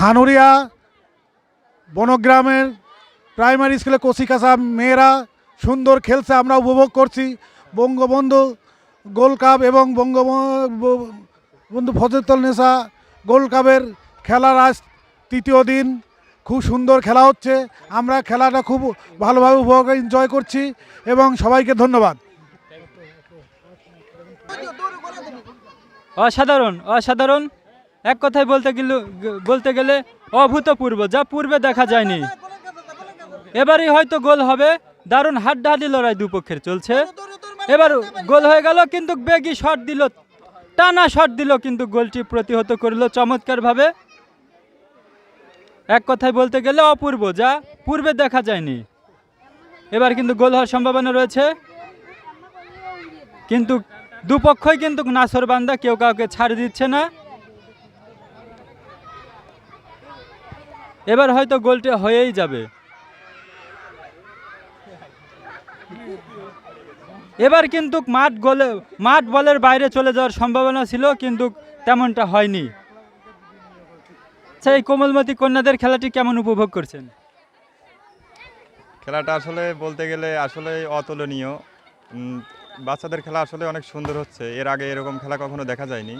ধানুরিয়া, বনগ্রামের primary স্কুলে কচিকাচা মেয়েরা সুন্দর খেলছে, আমরা উপভোগ করছি। বঙ্গবন্ধু গোল্ড কাপ এবং বঙ্গবন্ধু ফজরতল নেশা গোল্ড কাপের খেলার আজ তৃতীয় দিন। খুব সুন্দর খেলা হচ্ছে, আমরা খেলাটা খুব ভালোভাবে উপভোগ এনজয় করছি এবং সবাইকে ধন্যবাদ। অসাধারণ অসাধারণ। এক কথায় বলতে গেলে বলতে গেলে অভূতপূর্ব, যা পূর্বে দেখা যায়নি। এবারই হয়তো গোল হবে, দারুণ হাড্ডাহাড্ডি লড়াই দুপক্ষের চলছে। এবার গোল হয়ে গেল, কিন্তু বেগি শট দিল, টানা শট দিল, কিন্তু গোলটি প্রতিহত করল চমৎকারভাবে। এক কথায় বলতে গেলে অপূর্ব, যা পূর্বে দেখা যায়নি। এবার কিন্তু গোল হওয়ার সম্ভাবনা রয়েছে। কিন্তু দুপক্ষই কিন্তু নাসরবান্দা কেউ কাউকে ছাড় দিচ্ছে না। এবার হয়তো গোলটি হয়েই যাবে। এবার কিন্তু মাঠ গোলে মাঠ বলের বাইরে চলে যাওয়ার সম্ভাবনা ছিল কিন্তু তেমনটা হয়নি। আচ্ছা এই কোমলমতি কন্যাদের খেলাটি কেমন উপভোগ করছেন? খেলাটা আসলে বলতে গেলে আসলে অতুলনীয়। বাচ্চাদের খেলা আসলে অনেক সুন্দর হচ্ছে। এর আগে এরকম খেলা কখনো দেখা যায়নি।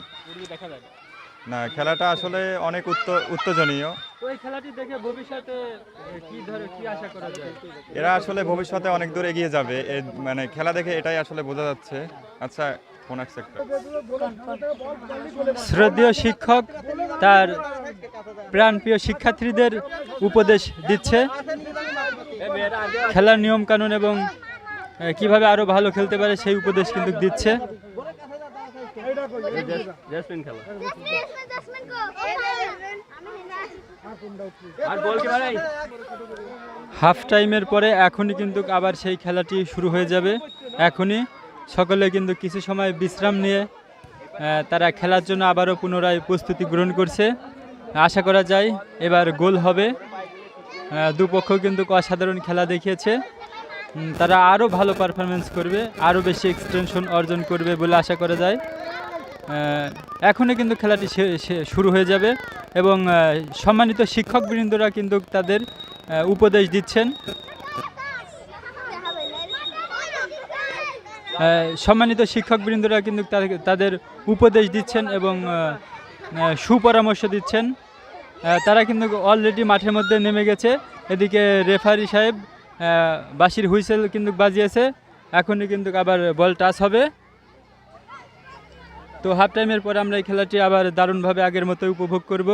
না খেলাটা আসলে অনেক উত্ত- উত্তেজনীয়। ওই খেলাটি দেখে ভবিষ্যতে কি ধরে কি আশা করা যায়? এরা আসলে ভবিষ্যতে অনেক দূর এগিয়ে যাবে। মানে খেলা দেখে এটাই আসলে বোঝা যাচ্ছে। আচ্ছা কোন এক সেক্টর শ্রদ্ধেয় শিক্ষক তার প্রাণপ্রিয় শিক্ষার্থীদের উপদেশ দিচ্ছে। খেলার নিয়ম কানুন এবং কীভাবে আরও ভালো খেলতে পারে সেই উপদেশ কিন্তু দিচ্ছে। হাফ টাইমের পরে এখনই কিন্তু আবার সেই খেলাটি শুরু হয়ে যাবে। এখনই সকলে কিন্তু কিছু সময় বিশ্রাম নিয়ে তারা খেলার জন্য আবারও পুনরায় প্রস্তুতি গ্রহণ করছে। আশা করা যায় এবার গোল হবে। দুপক্ষ কিন্তু অসাধারণ খেলা দেখিয়েছে। তারা আরও ভালো পারফরমেন্স করবে, আরও বেশি এক্সটেনশন অর্জন করবে বলে আশা করা যায়। এখনই কিন্তু খেলাটি শুরু হয়ে যাবে এবং সম্মানিত শিক্ষকবৃন্দরা কিন্তু তাদের উপদেশ দিচ্ছেন। সম্মানিত শিক্ষকবৃন্দরা কিন্তু তাদের- উপদেশ দিচ্ছেন এবং সুপরামর্শ দিচ্ছেন। তারা কিন্তু অলরেডি মাঠের মধ্যে নেমে গেছে। এদিকে রেফারি সাহেব বাঁশির হুইসেল কিন্তু বাজিয়েছে। এখনই কিন্তু আবার বল টাচ হবে। তো হাফ টাইমের পর আমরা এই খেলাটি আবার দারুণভাবে আগের মতো উপভোগ করব।